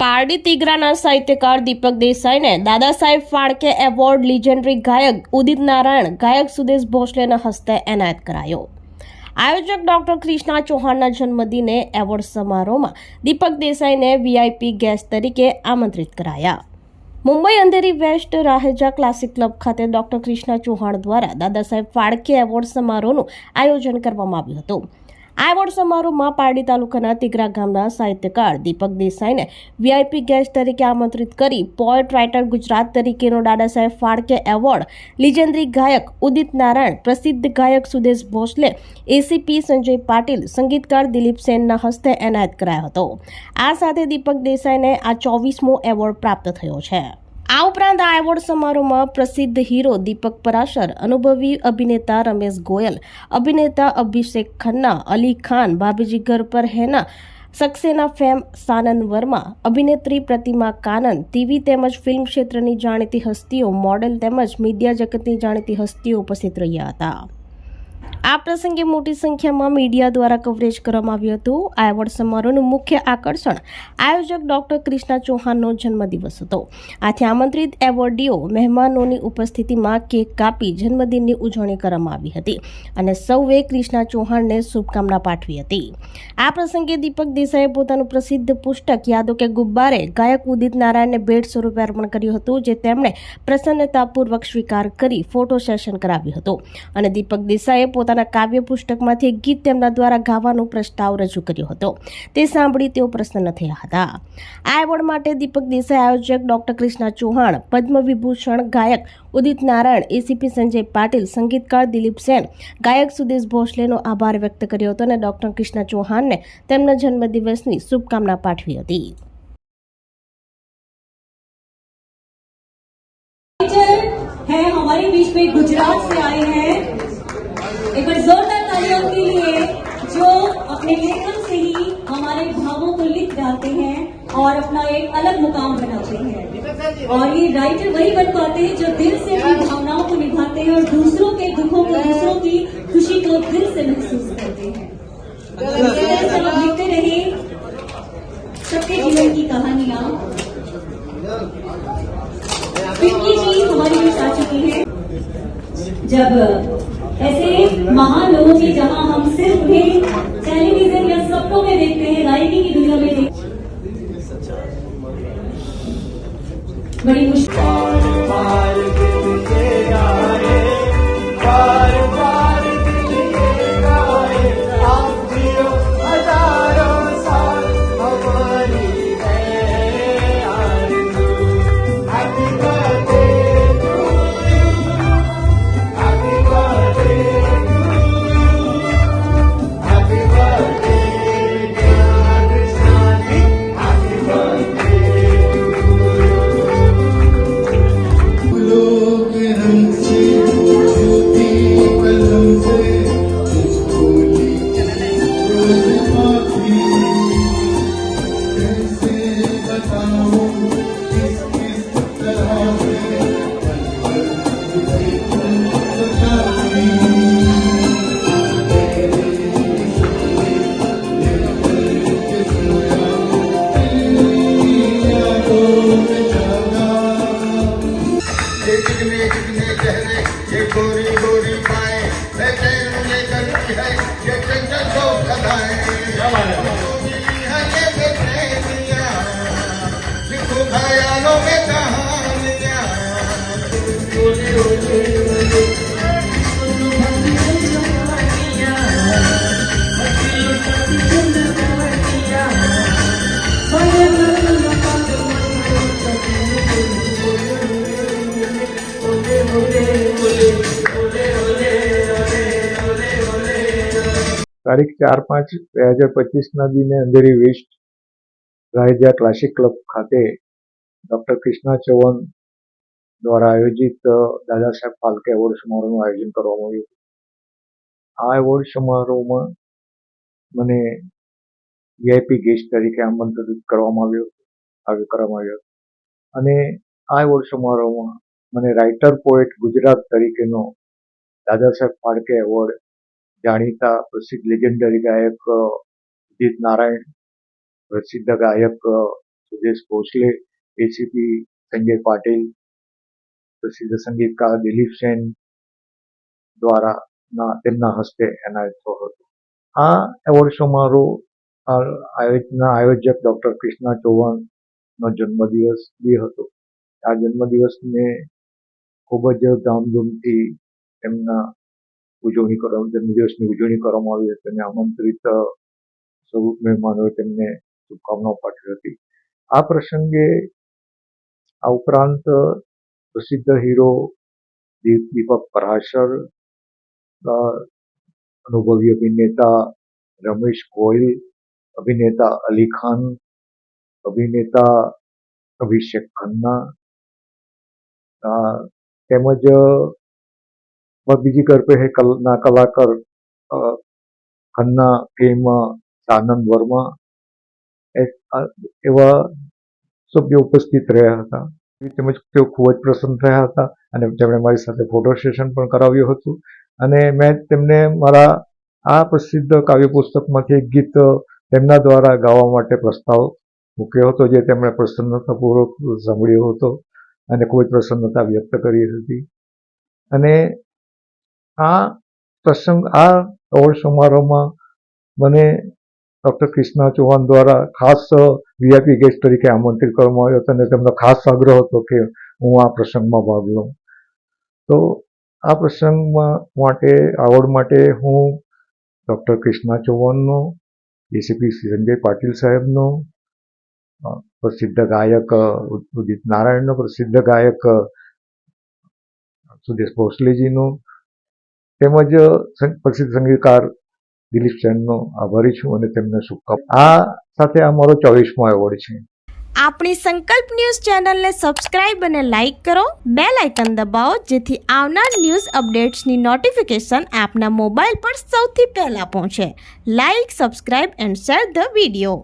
પારડી તિગ્રાના સાહિત્યકાર દીપક દેસાઈને Dada Saheb Phalke award legendary ગાયક ઉદિત નારાયણ, ગાયક સુદેશ ભોસલેના હસ્તે એનાયત કરાયો. આયોજક ડોક્ટર ક્રિષ્ના ચૌહાણના જન્મદિને એવોર્ડ સમારોહમાં દીપક દેસાઈને વીઆઈપી ગેસ્ટ તરીકે આમંત્રિત કરાયા. Mumbai Andheri West Raheja Classic Club ખાતે ડોક્ટર ક્રિષ્ના ચૌહાણ દ્વારા દાદા સાહેબ ફાળકે એવોર્ડ સમારોહનું આયોજન કરવામાં આવ્યું હતું. આ એવોર્ડ સમારોહમાં પારડી તાલુકાના તિગરા ગામના સાહિત્યકાર દીપક દેસાઈને વીઆઈપી ગેસ્ટ તરીકે આમંત્રિત કરી પોએટ રાઇટર ગુજરાત તરીકેનો દાદા સાહેબ ફાળકે એવોર્ડ. લીજેન્ડરી ગાયક, ઉદિત નારાયણ, પ્રસિદ્ધ ગાયક સુદેશ ભોસલે એસીપી સંજય પાટીલ, સંગીતકાર દિલીપ સેનના હસ્તે એનાયત કરાયો હતો. આ સાથે દીપક દેસાઈને આ ચોવીસમો એવોર્ડ પ્રાપ્ત થયો છે. આ ઉપરાંત આ એવોર્ડ સમારોહમાં પ્રસિદ્ધ હીરો દીપક પરાશર, અનુભવી અભિનેતા રમેશ ગોયલ, અભિનેતા અભિષેક ખન્ના, અલી ખાન, ભાભીજી ઘર પર હેના, સક્સેના ફેમ સાનંદ વર્મા, અભિનેત્રી પ્રતિમા કાનન, ટીવી તેમજ ફિલ્મ ક્ષેત્રની જાણીતી હસ્તીઓ, મોડેલ તેમજ મીડિયા જગતની જાણીતી હસ્તીઓ ઉપસ્થિત રહ્યા હતા. આ પ્રસંગે મોટી સંખ્યામાં મીડિયા દ્વારા કવરેજ કરવામાં આવ્યું હતું. આ એવોર્ડ સમારોહનું મુખ્ય આકર્ષણ આયોજક ડોક્ટર કૃષ્ણા ચૌહાણનો જન્મદિવસ હતો. આથી આમંત્રિત એવોર્ડીઓ મહેમાનોની ઉપસ્થિતિમાં કેક કાપી જન્મદિનની ઉજવણી કરવામાં આવી હતી અને સૌએ ક્રિષ્ના ચૌહાણને શુભકામના પાઠવી હતી. આ પ્રસંગે દીપક દેસાઈએ પોતાનું પ્રસિદ્ધ પુસ્તક યાદો કે ગુબ્બારે ગાયક ઉદિત નારાયણને ભેટ સ્વરૂપે અર્પણ કર્યું હતું, જે તેમણે પ્રસન્નતાપૂર્વક સ્વીકાર કરી ફોટો સેશન કરાવ્યું હતું. અને દીપક દેસાઈએ પોતાના કાવ્ય પુસ્તકમાંથી એક ગીત તેમના દ્વારા ગાવાનો પ્રસ્તાવ રજૂ કર્યો હતો તે સાંભળી તેઓ પ્રસન્ન થયા હતા આ એવોર્ડ માટે દીપક દેસાઈ આયોજક ડોક્ટર કૃષ્ણા ચૌહાણ પદ્મ વિભૂષણ ગાયક ઉદિત નારાયણ એસીપી સંજય પાટીલ સંગીતકાર દિલીપ સેન ગાયક સુદેશ ભોસલેનો આભાર વ્યક્ત કર્યો હતો અને ડોક્ટર કૃષ્ણા ચૌહાણને તેમના જન્મદિવસની શુભકામના પાઠવી હતી टीचर है हमारे बीच में गुजरात से आए हैं एक बार जोरदार तालियाँ उनके लिए जो अपने लेखन से ही हमारे भावों को लिख डालते हैं और अपना एक अलग मुकाम बनाते हैं। और ये राइटर वही बन पाते हैं जो दिल से अपनी भावनाओं को निभाते हैं और दूसरों के दुखों को दूसरों की खुशी को दिल से महसूस करते हैं। लिखते रहे सबके जीवन की कहानियाँ। पिंकी जी हमारी बीच आ चुकी है। जब ऐसे महान लोगों की जहाँ हम सिर्फ़ भी टेलीविज़न या सबको में देखते हैं गायकी की दुनिया में देखते बड़ी मुश्किल। ये गोरी गोरी पाए बेचैन लेकर की है ये चंचल को खदाएं તારીખ ચાર પાંચ બે હજાર પચીસના દિને Andheri West Raheja Classic Club ખાતે ડૉક્ટર કૃષ્ણા ચૌહાણ દ્વારા આયોજિત દાદા સાહેબ ફાલ્કે એવોર્ડ સમારોહનું આયોજન કરવામાં આવ્યું આ એવોર્ડ સમારોહમાં મને વીઆઈપી ગેસ્ટ તરીકે આમંત્રિત કરવામાં આવ્યો આવ્યો, કરવામાં આવ્યો. અને આ એવોર્ડ સમારોહમાં મને રાઇટર પોએટ ગુજરાત તરીકેનો દાદા સાહેબ ફાળકે એવોર્ડ જાણીતા પ્રસિદ્ધ લેજેન્ડરી ગાયક ઉદિત નારાયણ, પ્રસિદ્ધ ગાયક સુદેશ ભોસલે એસીપી સંજય પાટીલ, પ્રસિદ્ધ સંગીતકાર દિલીપ સેન દ્વારા ના, તેમના હસ્તે એનાયત થયો હતો. આ એવોર્ડ સમારોહ આયોજના, આયોજક ડૉક્ટર કૃષ્ણા ચૌહાણનો જન્મદિવસ બી હતો. આ જન્મદિવસને ખૂબ જ ધામધૂમથી એમના ઉજવણી કરવામાં જન્મ દિવસની ઉજવણી કરવામાં આવી હતી અને આમંત્રિત સૌ મહેમાનોએ તેમને શુભકામનાઓ પાઠવી હતી. આ પ્રસંગે આ ઉપરાંત પ્રસિદ્ધ હીરો દીપ દીપક પરાશર અનુભવી અભિનેતા રમેશ ગોયલ અભિનેતા અલી ખાન અભિનેતા અભિષેક ખન્ના અ, તેમજ બીજી કરપે હે કલના કલાકાર ખન્ના ફેમ આનંદ વર્મા એવા સભ્યો ઉપસ્થિત રહ્યા હતા તેમજ તેઓ ખૂબ જ પ્રસન્ન થયા હતા અને તેમણે મારી સાથે ફોટો સેશન પણ કરાવ્યું હતું અને મેં તેમને મારા આ પ્રસિદ્ધ કાવ્ય પુસ્તકમાંથી એક ગીત તેમના દ્વારા ગાવા માટે પ્રસ્તાવ મૂક્યો હતો જે તેમણે પ્રસન્નતાપૂર્વક સાંભળ્યો હતો અને ખૂબ જ પ્રસન્નતા વ્યક્ત કરી હતી અને આ પ્રસંગ, આ એવોર્ડ સમારોહમાં મને ડૉક્ટર કૃષ્ણા ચૌહાણ દ્વારા ખાસ વીઆઈપી ગેસ્ટ તરીકે આમંત્રિત કરવામાં આવ્યો હતો અને તેમનો ખાસ આગ્રહ હતો કે હું આ પ્રસંગમાં ભાગ લઉં. તો આ પ્રસંગમાં માટે એવોર્ડ માટે હું ડૉક્ટર કૃષ્ણા ચૌહાણનો એસીપી સંજય પાટીલ સાહેબનો પ્રસિદ્ધ ગાયક, ઉદિત નારાયણનો પ્રસિદ્ધ ગાયક, સુદેશ ભોસલેજીનો તેમજ પ્રસિદ્ધ સંગીતકાર દિલીપ સેનનો આભારી છું અને તેમને શુભકામના આ સાથે આ મારો ચોવીસમો એવોર્ડ છે. આપણી સંકલ્પ ન્યૂઝ ચેનલને સબસ્ક્રાઇબ અને લાઇક કરો. બે લાઇકન દબાવો, જેથી આવનાર ન્યૂઝ અપડેટ્સની નોટિફિકેશન આપના મોબાઈલ પર સૌથી પહેલાં પહોંચે. Like, subscribe and share the video.